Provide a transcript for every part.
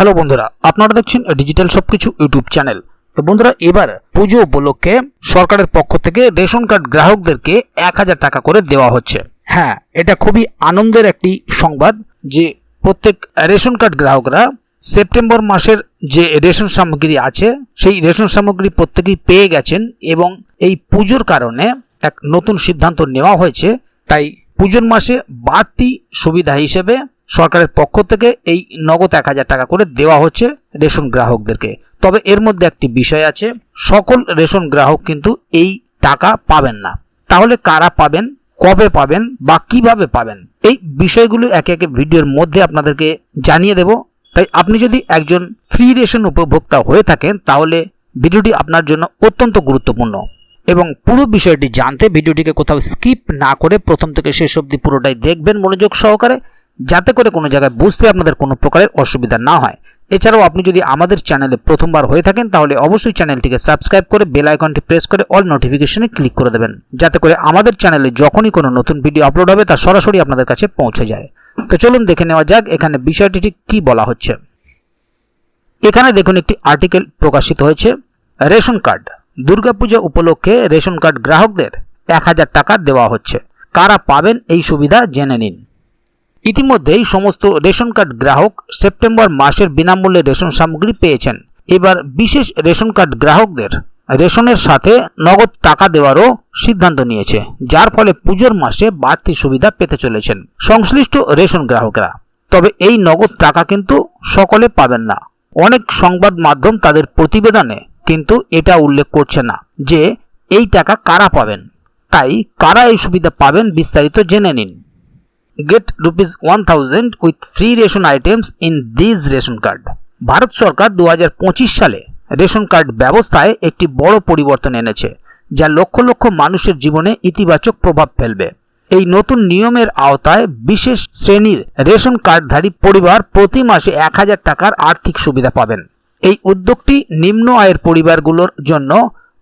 Hello বন্ধুরা, আপনারা দেখছেন ডিজিটাল সবকিছু ইউটিউব চ্যানেল। তো বন্ধুরা, এবার পুজো উপলক্ষে সরকারের পক্ষ থেকে রেশন কার্ড গ্রাহকদেরকে এক হাজার টাকা করে দেওয়া হচ্ছে। হ্যাঁ এটা খুবই আনন্দের একটি সংবাদ যে প্রত্যেক রেশন কার্ড গ্রাহকরা সেপ্টেম্বর মাসের যে রেশন সামগ্রী আছে, সেই রেশন সামগ্রী প্রত্যেকেই পেয়ে গেছেন এবং এই পুজোর কারণে এক নতুন সিদ্ধান্ত নেওয়া হয়েছে। তাই পুজোর মাসে বাড়তি সুবিধা হিসেবে সরকারের পক্ষ থেকে এই নগদ এক হাজার টাকা করে দেওয়া হচ্ছে রেশন গ্রাহকদেরকে। তবে এর মধ্যে একটি বিষয় আছে, সকল রেশন গ্রাহক কিন্তু এই টাকা পাবেন না। তাহলে কারা পাবেন, কবে পাবেন বা কীভাবে পাবেন? এই বিষয়গুলো একে একে ভিডিওর মধ্যে আপনাদেরকে জানিয়ে দেব। তাই আপনি যদি একজন ফ্রি রেশন উপভোক্তা হয়ে থাকেন, তাহলে ভিডিওটি আপনার জন্য অত্যন্ত গুরুত্বপূর্ণ। এবং পুরো বিষয়টি জানতে ভিডিওটিকে কোথাও স্কিপ না করে প্রথম থেকে শেষ অবধি পুরোটাই দেখবেন মনোযোগ সহকারে। যাতে করে কোনো জায়গায় বুঝতে আপনাদের কোনো প্রকারের অসুবিধা না হয়। এছাড়াও আপনি যদি আমাদের চ্যানেলে প্রথমবার হয়ে থাকেন, তাহলে অবশ্যই চ্যানেলটিকে সাবস্ক্রাইব করে বেল আইকনটি প্রেস করে অল নোটিফিকেশনে ক্লিক করে দেবেন, যাতে করে আমাদের চ্যানেলে যখনই কোনো নতুন ভিডিও আপলোড হবে, তা সরাসরি আপনাদের কাছে পৌঁছে যায়। তো চলুন দেখে নেওয়া যাক এখানে বিষয়টি ঠিক কী বলা হচ্ছে। এখানে দেখুন একটি আর্টিকেল প্রকাশিত হয়েছে, রেশন কার্ড। দুর্গাপূজা উপলক্ষে রেশন কার্ড গ্রাহকদের এক হাজার টাকা দেওয়া হচ্ছে। কারা পাবেন এই সুবিধা জেনে নিন। ইতিমধ্যেই সমস্ত রেশন কার্ড গ্রাহক সেপ্টেম্বর মাসের বিনামূল্যে রেশন সামগ্রী পেয়েছেন। এবার বিশেষ রেশন কার্ড গ্রাহকদের রেশনের সাথে নগদ টাকা দেওয়ারও সিদ্ধান্ত নিয়েছে, যার ফলে পুজোর মাসে বাড়তি সুবিধা পেতে চলেছেন সংশ্লিষ্ট রেশন গ্রাহকরা। তবে এই নগদ টাকা কিন্তু সকলে পাবেন না। অনেক সংবাদ মাধ্যম তাদের প্রতিবেদনে কিন্তু এটা উল্লেখ করছে না যে, এই টাকা কারা পাবেন? তাই কারা এই সুবিধা পাবেন বিস্তারিত জেনে নিন। Get rupees one thousand with free ration items in this ration card Bharat সরকার দু হাজার পঁচিশ সালে রেশন কার্ড ব্যবস্থায় একটি বড় পরিবর্তন এনেছে, যা লক্ষ লক্ষ মানুষের জীবনে ইতিবাচক প্রভাব ফেলবে। এই নতুন নিয়মের আওতায় বিশেষ শ্রেণির রেশন কার্ডধারী পরিবার প্রতি মাসে এক হাজার টাকার আর্থিক সুবিধা পাবেন। এই উদ্যোগটি নিম্ন আয়ের পরিবারগুলোর জন্য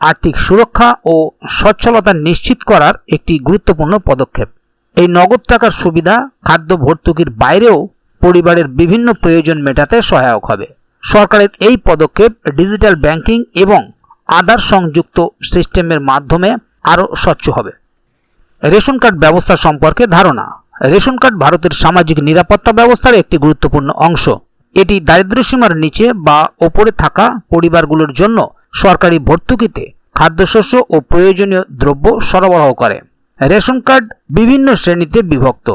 আর্থিক সুরক্ষা ও সচ্ছলতা নিশ্চিত করার একটি গুরুত্বপূর্ণ পদক্ষেপ। এই নগদ টাকার সুবিধা খাদ্য ভর্তুকির বাইরেও পরিবারের বিভিন্ন প্রয়োজন মেটাতে সহায়ক হবে। সরকারের এই পদক্ষেপ ডিজিটাল ব্যাংকিং এবং আধার সংযুক্ত সিস্টেমের মাধ্যমে আরও স্বচ্ছ হবে। রেশন কার্ড ব্যবস্থা সম্পর্কে ধারণা। রেশন কার্ড ভারতের সামাজিক নিরাপত্তা ব্যবস্থার একটি গুরুত্বপূর্ণ অংশ। এটি দারিদ্র্যসীমার নিচে বা ওপরে থাকা পরিবারগুলোর জন্য সরকারি ভর্তুকিতে খাদ্যশস্য ও প্রয়োজনীয় দ্রব্য সরবরাহ করে। রেশন কার্ড বিভিন্ন শ্রেণীতে বিভক্ত,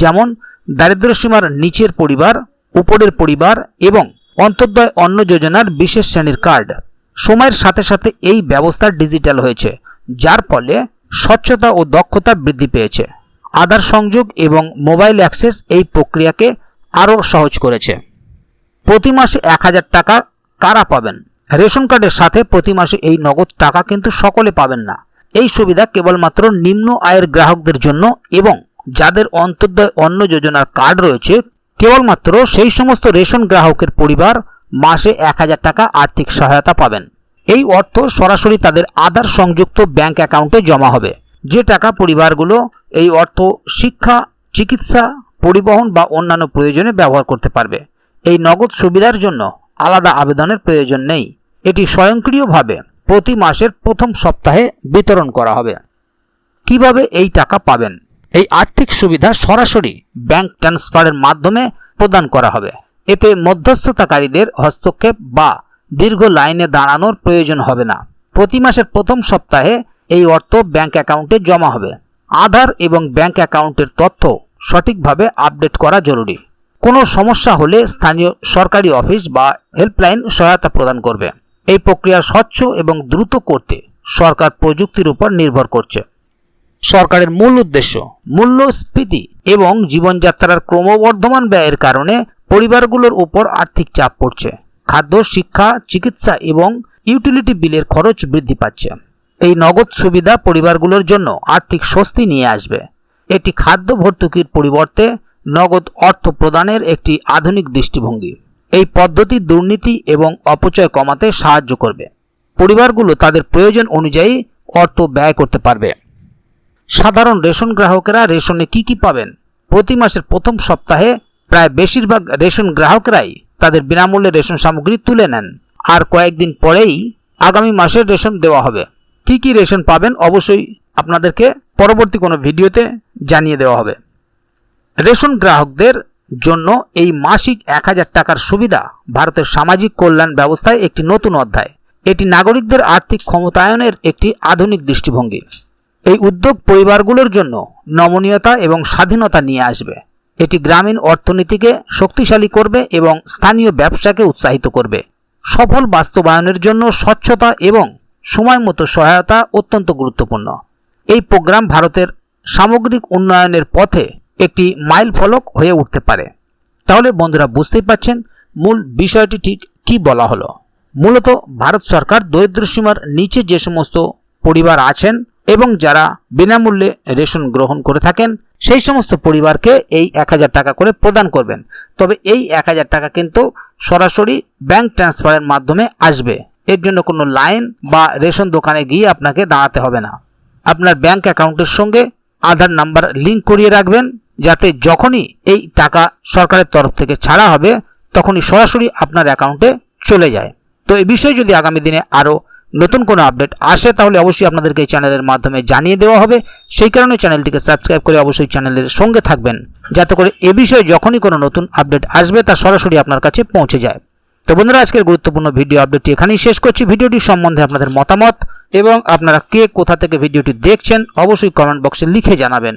যেমন দারিদ্র্যসীমার নিচের পরিবার, উপরের পরিবার এবং অন্তর্দয় অন্ন যোজনার বিশেষ শ্রেণির কার্ড। সময়ের সাথে সাথে এই ব্যবস্থা ডিজিটাল হয়েছে, যার ফলে স্বচ্ছতা ও দক্ষতা বৃদ্ধি পেয়েছে। আধার সংযোগ এবং মোবাইল অ্যাক্সেস এই প্রক্রিয়াকে আরও সহজ করেছে। প্রতি মাসে এক হাজার টাকা কারা পাবেন? রেশন কার্ডের সাথে প্রতি মাসে এই নগদ টাকা কিন্তু সকলে পাবেন না। এই সুবিধা কেবলমাত্র নিম্ন আয়ের গ্রাহকদের জন্য এবং যাদের অন্তর্দয় অন্ন যোজনার কার্ড রয়েছে, কেবলমাত্র সেই সমস্ত রেশন গ্রাহকের পরিবার মাসে এক হাজার টাকা আর্থিক সহায়তা পাবেন। এই অর্থ সরাসরি তাদের আধার সংযুক্ত ব্যাংক অ্যাকাউন্টে জমা হবে। যে টাকা পরিবারগুলো এই অর্থ শিক্ষা, চিকিৎসা, পরিবহন বা অন্যান্য প্রয়োজনে ব্যবহার করতে পারবে, এই নগদ সুবিধার জন্য আলাদা আবেদনের প্রয়োজন নেই। এটি স্বয়ংক্রিয়ভাবে প্রতি মাসের প্রথম সপ্তাহে বিতরণ করা হবে। কীভাবে এই টাকা পাবেন? এই আর্থিক সুবিধা সরাসরি ব্যাংক ট্রান্সফারের মাধ্যমে প্রদান করা হবে। এতে মধ্যস্থতাকারীদের হস্তক্ষেপ বা দীর্ঘ লাইনে দাঁড়ানোর প্রয়োজন হবে না। প্রতি মাসের প্রথম সপ্তাহে এই অর্থ ব্যাংক অ্যাকাউন্টে জমা হবে। আধার এবং ব্যাংক অ্যাকাউন্টের তথ্য সঠিকভাবে আপডেট করা জরুরি। কোনো সমস্যা হলে স্থানীয় সরকারি অফিস বা হেল্পলাইন সহায়তা প্রদান করবে। এই প্রক্রিয়া স্বচ্ছ এবং দ্রুত করতে সরকার প্রযুক্তির উপর নির্ভর করছে। সরকারের মূল উদ্দেশ্য, মূল্যস্ফীতি এবং জীবনযাত্রার ক্রমবর্ধমান ব্যয়ের কারণে পরিবারগুলোর উপর আর্থিক চাপ পড়ছে। খাদ্য, শিক্ষা, চিকিৎসা এবং ইউটিলিটি বিলের খরচ বৃদ্ধি পাচ্ছে। এই নগদ সুবিধা পরিবারগুলোর জন্য আর্থিক স্বস্তি নিয়ে আসবে। এটি খাদ্য ভর্তুকির পরিবর্তে নগদ অর্থ প্রদানের একটি আধুনিক দৃষ্টিভঙ্গি। এই পদ্ধতি দুর্নীতি এবং অপচয় কমাতে সাহায্য করবে। পরিবারগুলো তাদের প্রয়োজন অনুযায়ী অর্থ ব্যয় করতে পারবে। সাধারণ রেশন গ্রাহকেরা রেশনে কি কি পাবেন? প্রতি মাসের প্রথম সপ্তাহে প্রায় বেশিরভাগ রেশন গ্রাহকরাই তাদের বিনামূল্যে রেশন সামগ্রী তুলে নেন। আর কয়েকদিন পরেই আগামী মাসের রেশন দেওয়া হবে। কি কি রেশন পাবেন অবশ্যই আপনাদেরকে পরবর্তী কোনো ভিডিওতে জানিয়ে দেওয়া হবে। রেশন গ্রাহকদের জন্য এই মাসিক এক হাজার টাকার সুবিধা ভারতের সামাজিক কল্যাণ ব্যবস্থায় একটি নতুন অধ্যায়। এটি নাগরিকদের আর্থিক ক্ষমতায়নের একটি আধুনিক দৃষ্টিভঙ্গি। এই উদ্যোগ পরিবারগুলোর জন্য নমনীয়তা এবং স্বাধীনতা নিয়ে আসবে। এটি গ্রামীণ অর্থনীতিকে শক্তিশালী করবে এবং স্থানীয় ব্যবসাকে উৎসাহিত করবে। সফল বাস্তবায়নের জন্য স্বচ্ছতা এবং সময় মতো সহায়তা অত্যন্ত গুরুত্বপূর্ণ। এই প্রোগ্রাম ভারতের সামগ্রিক উন্নয়নের পথে একটি মাইল ফলক হয়ে উঠতে পারে। তাহলে বন্ধুরা বুঝতেই পাচ্ছেন মূল বিষয়টি ঠিক কি বলা হলো। মূলত ভারত সরকার দরিদ্রসীমার নিচে যে সমস্ত পরিবার আছেন এবং যারা বিনামূল্যে রেশন গ্রহণ করে থাকেন, সেই সমস্ত পরিবারকে এই এক হাজার টাকা করে প্রদান করবেন। তবে এই এক হাজার টাকা কিন্তু সরাসরি ব্যাংক ট্রান্সফারের মাধ্যমে আসবে। এর জন্য কোনো লাইন বা রেশন দোকানে গিয়ে আপনাকে দাঁড়াতে হবে না। আপনার ব্যাংক অ্যাকাউন্টের সঙ্গে আধার নাম্বার লিঙ্ক করিয়ে রাখবেন। যাতে যখনই এই টাকা সরকারের তরফ থেকে ছাড়া হবে, তখনই সরাসরি আপনার অ্যাকাউন্টে চলে যায়। তো এই বিষয়ে যদি আগামী দিনে আরও নতুন কোনো আপডেট আসে, তাহলে অবশ্যই আপনাদেরকে এই চ্যানেলের মাধ্যমে জানিয়ে দেওয়া হবে। সেই কারণে চ্যানেলটিকে সাবস্ক্রাইব করে অবশ্যই চ্যানেলের সঙ্গে থাকবেন, যাতে করে এ বিষয়ে যখনই কোনো নতুন আপডেট আসবে, তা সরাসরি আপনার কাছে পৌঁছে যায়। তো বন্ধুরা, আজকের গুরুত্বপূর্ণ ভিডিও আপডেটটি এখানেই শেষ করছি। ভিডিওটি সম্বন্ধে আপনাদের মতামত এবং আপনারা কে, কোথা থেকে ভিডিওটি দেখছেন, অবশ্যই কমেন্ট বক্সে লিখে জানাবেন।